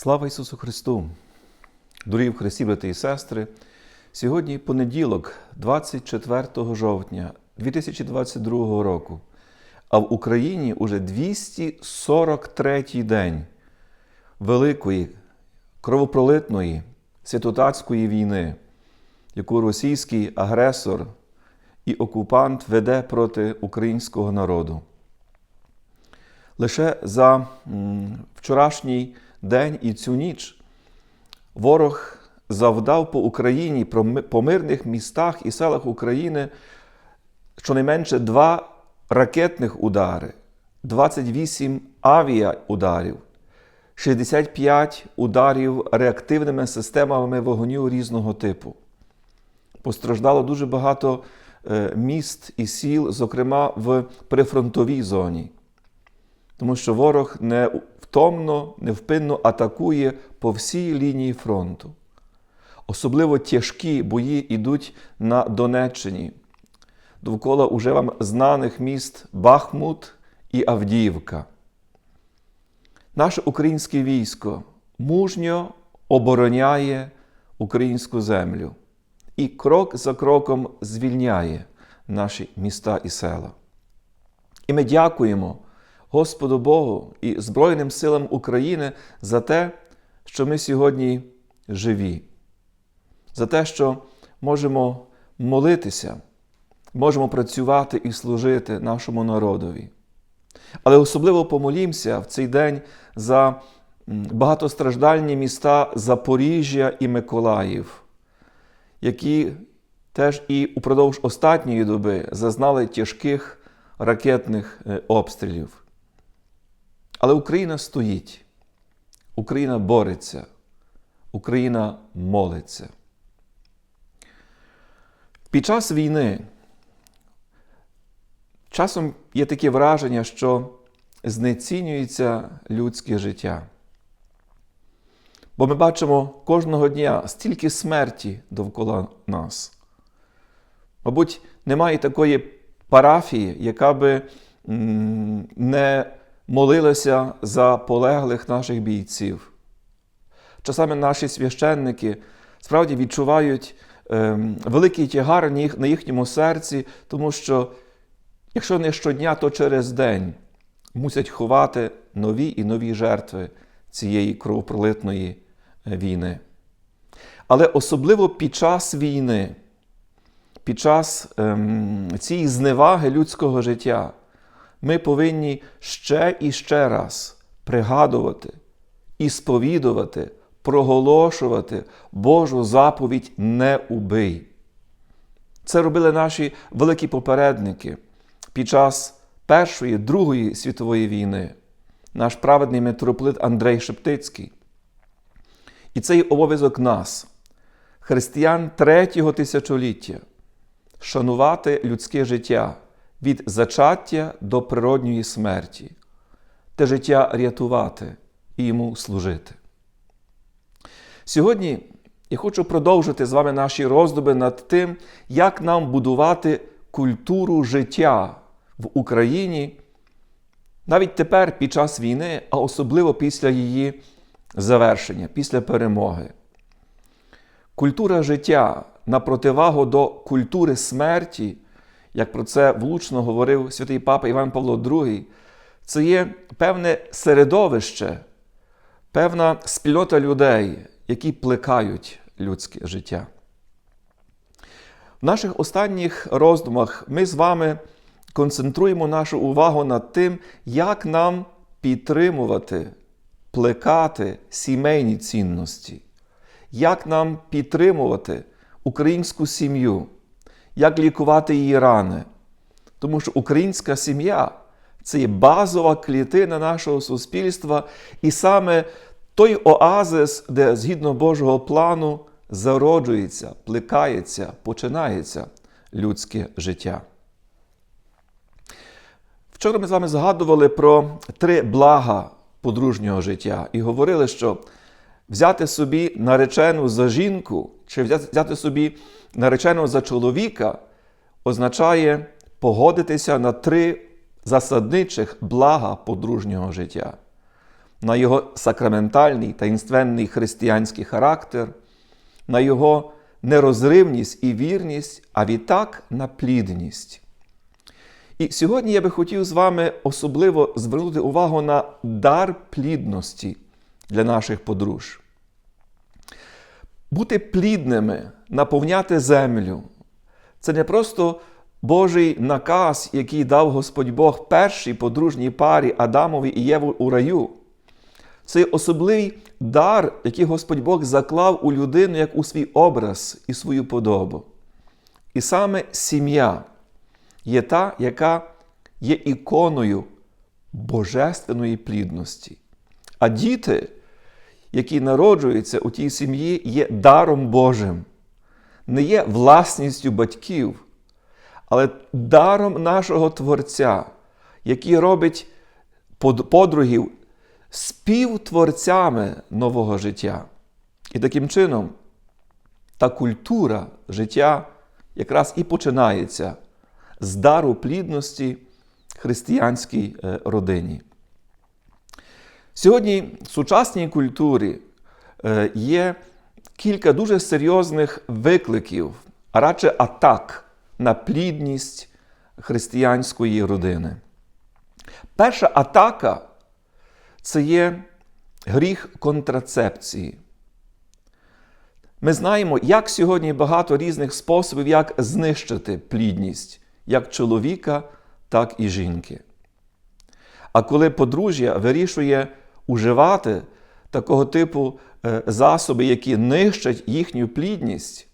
Слава Ісусу Христу! Дорогі в Христі, брати і сестри! Сьогодні понеділок, 24 жовтня 2022 року, а в Україні уже 243 день великої кровопролитної святотатської війни, яку російський агресор і окупант веде проти українського народу. Лише за вчорашній день і цю ніч ворог завдав по Україні по мирних містах і селах України щонайменше два ракетних удари, 28 авіаударів, 65 ударів реактивними системами вогню різного типу. Постраждало дуже багато е, міст і сіл, зокрема в прифронтовій зоні тому що ворог невтомно, невпинно атакує по всій лінії фронту. Особливо тяжкі бої йдуть на Донеччині, довкола уже вам знаних міст Бахмут і Авдіївка. Наше українське військо мужньо обороняє українську землю і крок за кроком звільняє наші міста і села. І ми дякуємо Господу Богу і Збройним силам України за те, що ми сьогодні живі, за те, що можемо молитися, можемо працювати і служити нашому народові. Але особливо помолімося в цей день за багатостраждальні міста Запоріжжя і Миколаїв, які теж і упродовж останньої доби зазнали тяжких ракетних е, обстрілів. Але Україна стоїть, Україна бореться, Україна молиться. Під час війни часом є таке враження, що знецінюється людське життя. Бо ми бачимо кожного дня стільки смерті довкола нас. Мабуть, немає такої парафії, яка би не молилася за полеглих наших бійців. Часами наші священники справді відчувають ем, великий тягар на їхньому серці, тому що, якщо не щодня, то через день мусять ховати нові і нові жертви цієї кровопролитної е, війни. Але особливо під час війни, під час ем, цієї зневаги людського життя, ми повинні ще і ще раз пригадувати і сповідувати, проголошувати Божу заповідь не убий. Це робили наші великі попередники під час Першої, Другої світової війни, наш праведний митрополит Андрей Шептицький. І цей обов'язок нас, християн третього тисячоліття, шанувати людське життя від зачаття до природньої смерті, те життя рятувати і йому служити. Сьогодні я хочу продовжити з вами наші роздуми над тим, як нам будувати культуру життя в Україні навіть тепер під час війни, а особливо після її завершення, після перемоги. Культура життя на противагу до культури смерті, як про це влучно говорив святий папа Іван Павло II, це є певне середовище, певна спільнота людей, які плекають людське життя. В наших останніх роздумах ми з вами концентруємо нашу увагу над тим, як нам підтримувати, плекати сімейні цінності, як нам підтримувати українську сім'ю, як лікувати її рани. Тому що українська сім'я це є базова клітина нашого суспільства, і саме той оазис, де згідно Божого плану зароджується, плекається, починається людське життя. Вчора ми з вами згадували про три блага подружнього життя і говорили, що взяти собі наречену за жінку чи взяти собі наречену за чоловіка означає погодитися на три засадничих блага подружнього життя. на його сакраментальний таїнственний християнський характер, на його нерозривність і вірність, а відтак на плідність. І сьогодні я би хотів з вами особливо звернути увагу на дар плідності для наших подруж. Бути плідними, наповняти землю це не просто Божий наказ, який дав Господь Бог першій подружній парі Адамові і Єву у раю. Це особливий дар, який Господь Бог заклав у людину як у свій образ і свою подобу. І саме сім'я є та, яка є іконою божественної плідності. А діти, які народжуються у тій сім'ї, є даром Божим, не є власністю батьків, але даром нашого Творця, який робить подругів співтворцями нового життя. І таким чином та культура життя якраз і починається з дару плідності християнській е, родині. Сьогодні в сучасній культурі е, є кілька дуже серйозних викликів, а радше атак на плідність християнської родини. Перша атака це є гріх контрацепції. Ми знаємо, як сьогодні багато різних способів, як знищити плідність як чоловіка, так і жінки. А коли подружжя вирішує уживати такого типу е, засоби, які нищать їхню плідність,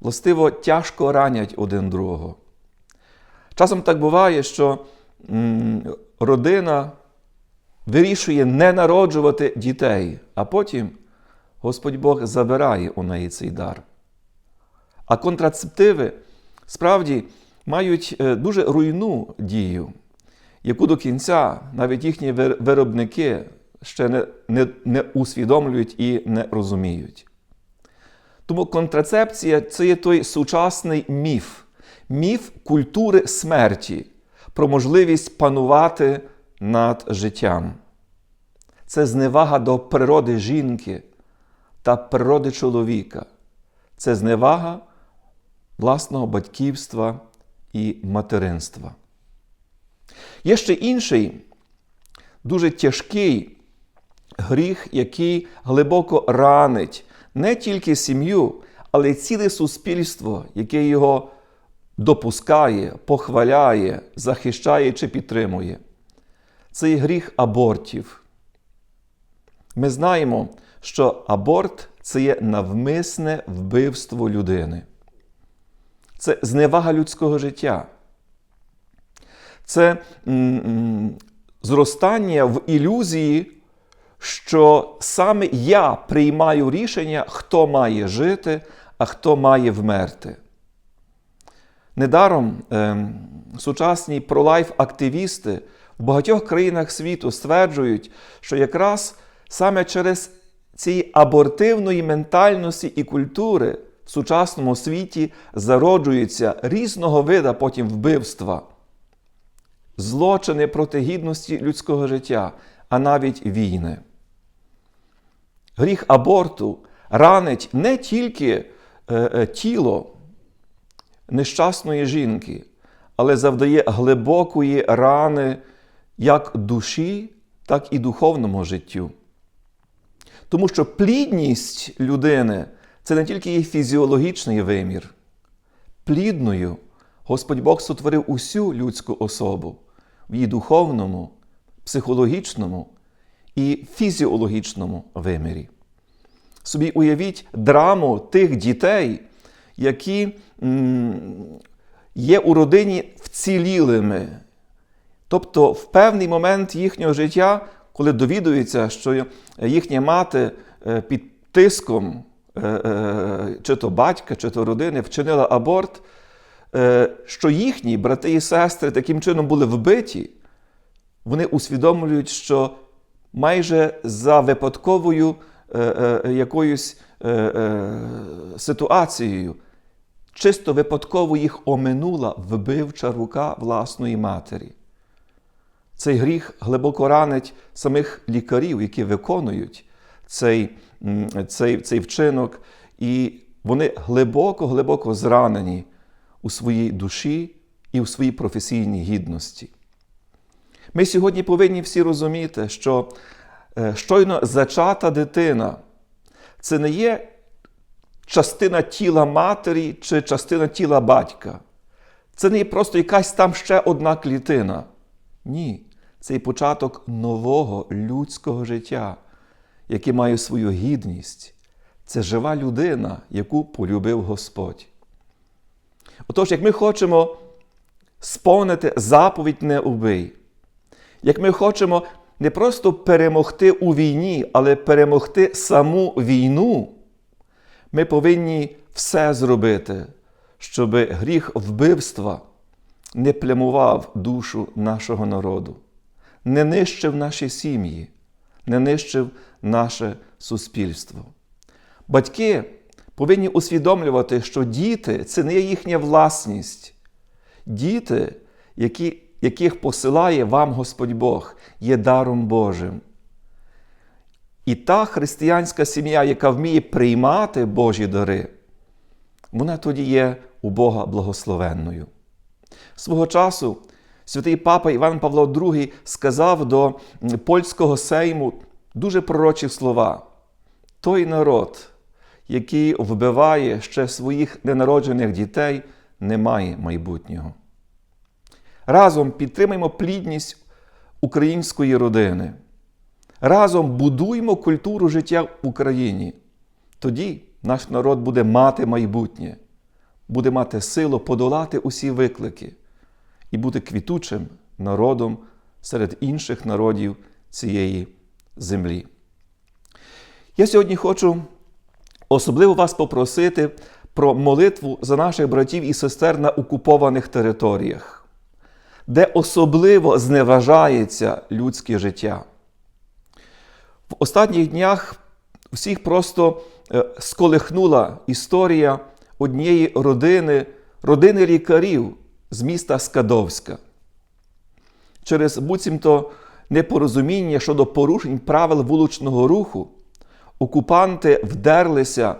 властиво тяжко ранять один другого. Часом так буває, що родина вирішує не народжувати дітей, а потім Господь Бог забирає у неї цей дар. А контрацептиви справді мають е, дуже руйну дію, яку до кінця навіть їхні виробники ще не, не, не усвідомлюють і не розуміють. Тому контрацепція це є той сучасний міф, міф культури смерті, про можливість панувати над життям. Це зневага до природи жінки та природи чоловіка. Це зневага власного батьківства і материнства. Є ще інший дуже тяжкий гріх, який глибоко ранить не тільки сім'ю, але й ціле суспільство, яке його допускає, похваляє, захищає чи підтримує. Це є гріх абортів. Ми знаємо, що аборт це є навмисне вбивство людини це зневага людського життя. Це зростання в ілюзії, що саме я приймаю рішення, хто має жити, а хто має вмерти. Недаром е, сучасні пролайф-активісти в багатьох країнах світу стверджують, що якраз саме через цієї абортивної ментальності і культури в сучасному світі зароджуються різного вида потім вбивства, злочини проти гідності людського життя, а навіть війни. Гріх аборту ранить не тільки е, е, тіло нещасної жінки, але завдає глибокої рани як душі, так і духовному життю. Тому що плідність людини це не тільки її фізіологічний вимір. Плідною Господь Бог сотворив усю людську особу в її духовному, психологічному і фізіологічному вимірі. Собі уявіть драму тих дітей, які є у родині вцілілими. Тобто, в певний момент їхнього життя, коли довідуються, що їхня мати е, під тиском Е, е, чи то батька, чи то родини вчинила аборт, що їхні брати і сестри таким чином були вбиті, вони усвідомлюють, що майже за випадковою якоюсь ситуацією, чисто випадково їх оминула вбивча рука власної матері. Цей гріх глибоко ранить самих лікарів, які виконують цей, цей, цей вчинок, і вони глибоко-глибоко зранені у своїй душі і у своїй професійній гідності. Ми сьогодні повинні всі розуміти, що е, щойно зачата дитина це не є частина тіла матері чи частина тіла батька. Це не є просто якась там ще одна клітина. Ні, це є початок нового людського життя, яке має свою гідність. Це жива людина, яку полюбив Господь. Отож, як ми хочемо сповнити заповідь не убий, як ми хочемо не просто перемогти у війні, але перемогти саму війну, ми повинні все зробити, щоб гріх вбивства не плямував душу нашого народу, не нищив наші сім'ї, не нищив наше суспільство. Батьки повинні усвідомлювати, що діти це не є їхня власність. Діти, які, яких посилає вам Господь Бог, є даром Божим. І та християнська сім'я, яка вміє приймати Божі дари, вона тоді є у Бога благословенною. Свого часу святий папа Іван Павло II сказав до польського сейму дуже пророчі слова: той народ, який вбиває ще своїх ненароджених дітей, не має майбутнього. Разом підтримаємо плідність української родини. Разом будуємо культуру життя в Україні. Тоді наш народ буде мати майбутнє, буде мати силу подолати усі виклики і бути квітучим народом серед інших народів цієї землі. Я сьогодні хочу особливо вас попросити про молитву за наших братів і сестер на окупованих територіях, де особливо зневажається людське життя. В останніх днях всіх просто е, сколихнула історія однієї родини, родини лікарів з міста Скадовська. Через буцімто непорозуміння щодо порушень правил вуличного руху окупанти вдерлися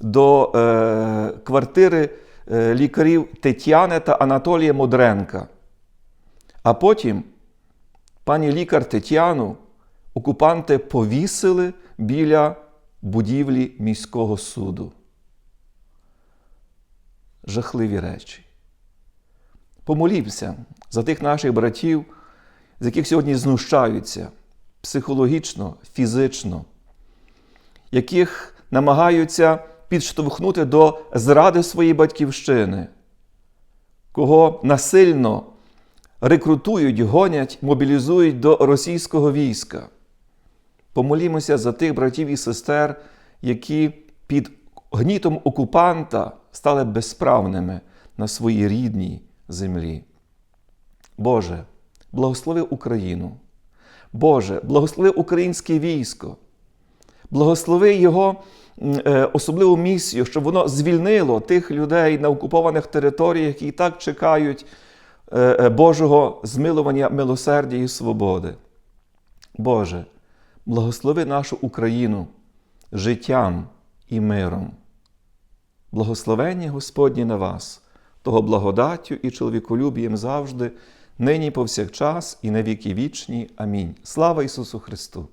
до е, квартири е, лікарів Тетяни та Анатолія Модренка. А потім пані лікар Тетяну окупанти повісили біля будівлі міського суду. Жахливі речі. Помолімося за тих наших братів, з яких сьогодні знущаються психологічно, фізично, яких намагаються підштовхнути до зради своєї батьківщини, кого насильно рекрутують, гонять, мобілізують до російського війська. Помолімося за тих братів і сестер, які під гнітом окупанта стали безправними на своїй рідній землі. Боже, благослови Україну. Боже, благослови українське військо, благослови його е, особливу місію, щоб воно звільнило тих людей на окупованих територіях, які і так чекають Божого змилування, милосердя і свободи. Боже, благослови нашу Україну життям і миром. Благословення Господні на вас, того благодаттю і чоловіколюбієм завжди, нині повсякчас і на віки вічні. Амінь. Слава Ісусу Христу!